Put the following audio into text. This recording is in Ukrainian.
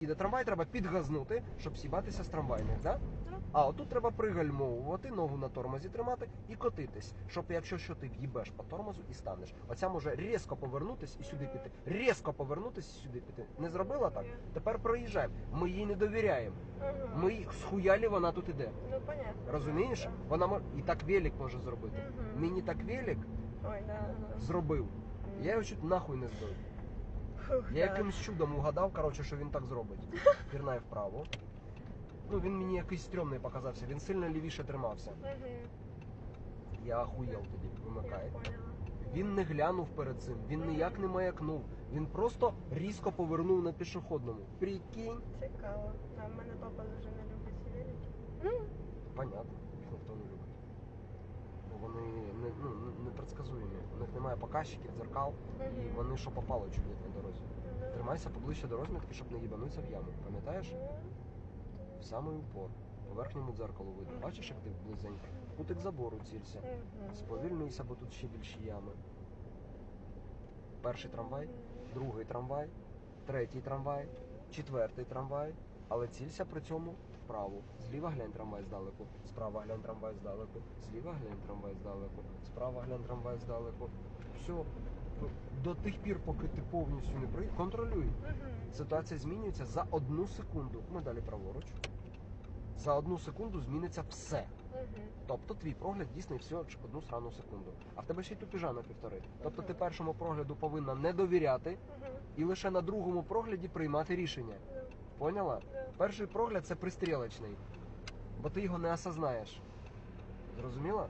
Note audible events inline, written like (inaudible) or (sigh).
Їде трамвай, треба підгазнути, щоб сібатися з трамвайних, да? Так. А отут треба пригальмовувати, ногу на тормозі тримати і котитись, щоб якщо що ти в'їбеш по тормозу і станеш. Оця може різко повернутись і сюди піти. Різко повернутись і сюди піти. Не зробила так? Тепер проїжджаємо. Ми їй не довіряємо. Мгм. Ми їй- схуялі вона тут іде. Ну, понятно. Розумієш? Вона мо- і так велик може зробити. Мгм. Мені так велик Ой, да, да. зробив. Я його чуть нахуй не збив. (laughs) Я якимось чудом угадав, коротше, що він так зробить. (laughs) Пірнає вправо. Ну, він мені якийсь стрьомний показався, він сильно лівіше тримався. Я ахуєл тоді, вимикає. Він не глянув перед цим, він ніяк не маякнув. Він просто різко повернув на пішохідному. Прикинь. Цікаво. В мене папа дуже не любить велики. Понятно, їх ніхто не любить. Бо вони не, ну, не- непредсказуємі. У них немає показчиків, дзеркал, і вони що попало чудять на дорозі. Тримайся поближче до розмітки, щоб не їбанутися в яму. Пам'ятаєш? В самий упор. По верхньому дзеркалу видно. Бачиш, як ти близенько? Кутик забору цілься. мгм. Сповільнуйся, бо тут ще більші ями. Перший трамвай, другий трамвай, третій трамвай, четвертий трамвай. Але цілься при цьому вправо. Зліва глянь трамвай здалеку, справа глянь трамвай здалеку, зліва глянь трамвай здалеку, справа глянь трамвай здалеку. Все. До тих пір, поки ти повністю не при... контролюй. Ситуація змінюється за одну секунду. Ми далі праворуч. За одну секунду зміниться все. Тобто твій прогляд дійсний всього одну срану секунду. А в тебе ще й тупіжа на півтори. Тобто ти першому прогляду повинна не довіряти і лише на другому прогляді приймати рішення. Поняла? да. Перший прогляд це пристрілочний, бо ти його не осознаєш. Зрозуміла?